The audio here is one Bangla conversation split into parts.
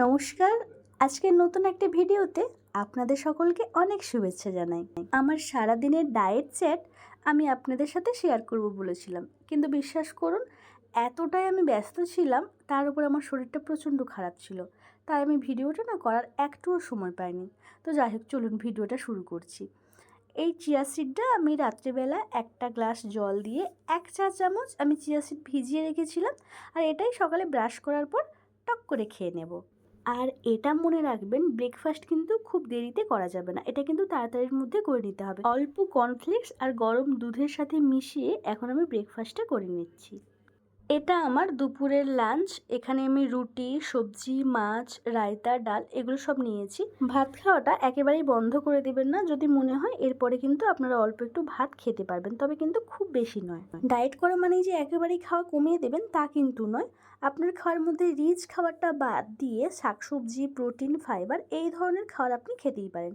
নমস্কার। আজকের নতুন একটি ভিডিওতে আপনাদের সকলকে অনেক শুভেচ্ছা জানাই। আমার সারাদিনের ডায়েট চ্যাট আমি আপনাদের সাথে শেয়ার করব বলেছিলাম। কিন্তু বিশ্বাস করুন, এতটাই আমি ব্যস্ত ছিলাম, তার উপর আমার শরীরটা প্রচণ্ড খারাপ ছিল। তাই আমি ভিডিওটা না করার একটুও সময় পাইনি। তো যাই হোক, চলুন ভিডিওটা শুরু করছি। এই চিয়া সিডটা আমি রাত্রেবেলা একটা গ্লাস জল দিয়ে এক চা চামচ আমি চিয়া সিড ভিজিয়ে রেখেছিলাম। আর এটাই সকালে ব্রাশ করার পর টক করে খেয়ে নেব। আর এটা মনে রাখবেন ব্রেকফাস্ট কিন্তু খুব দেরিতে করা যাবে না। এটা কিন্তু তাড়াতাড়ির মধ্যে করে নিতে হবে। অল্প কর্নফ্লেক্স আর গরম দুধের সাথে মিশিয়ে এখন আমি ব্রেকফাস্টটা করে নিচ্ছি। এটা আমার দুপুরের লাঞ্চ এখানে আমি রুটি, সবজি, মাছ, রায়তা, ডাল এগুলো সব নিয়েছি। ভাত খাওয়াটা একেবারেই বন্ধ করে দেবেন না। যদি মনে হয় এরপরে কিন্তু আপনারা অল্প একটু ভাত খেতে পারবেন। তবে কিন্তু খুব বেশি নয়। ডায়েট করা মানেই যে একেবারেই খাওয়া কমিয়ে দেবেন তা কিন্তু নয়। আপনার খাওয়ার মধ্যে রিচ খাবারটা বাদ দিয়ে শাকসবজি প্রোটিন ফাইবার এই ধরনের খাবার আপনি খেতেই পারেন।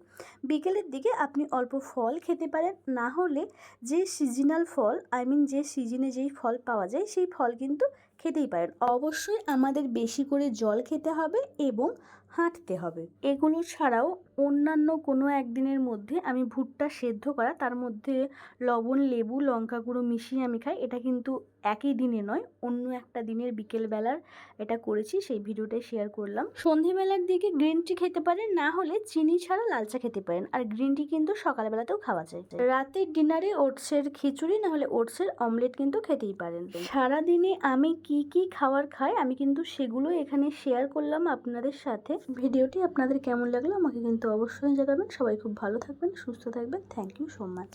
বিকেলের দিকে আপনি অল্প ফল খেতে পারেন। না হলে যে সিজনাল ফল আই মিন যে সিজনে যেই ফল পাওয়া যায়, সেই ফল কিন্তু distinto খেতেই পারেন। অবশ্যই আমাদের বেশি করে জল খেতে হবে এবং হাঁটতে হবে। এগুলো ছাড়াও অন্যান্য কোনো একদিনের মধ্যে আমি ভুট্টা সেদ্ধ করা, তার মধ্যে লবণ, লেবু, লঙ্কা গুঁড়ো মিশিয়ে আমি খাই, এটা কিন্তু একই দিনে নয়, অন্য একটা দিনের বিকেলবেলার এটা করেছি, সেই ভিডিওটাই শেয়ার করলাম। সন্ধেবেলার দিকে গ্রিন টি খেতে পারেন, না হলে চিনি ছাড়া লাল চা খেতে পারেন, আর গ্রিন টি কিন্তু সকালবেলাতেও খাওয়া যায়। রাতের ডিনারে ওটসের খিচুড়ি, না হলে ওটসের অমলেট কিন্তু খেতেই পারেন। সারাদিনে আমি কি কি খাবার খায়, আমি কিন্তু সেগুলো এখানে শেয়ার করলাম আপনাদের সাথে। ভিডিওটি আপনাদের কেমন লাগল আমাকে কিন্তু অবশ্যই জানাবেন। সবাই খুব ভালো থাকবেন, সুস্থ থাকবেন। Thank you so much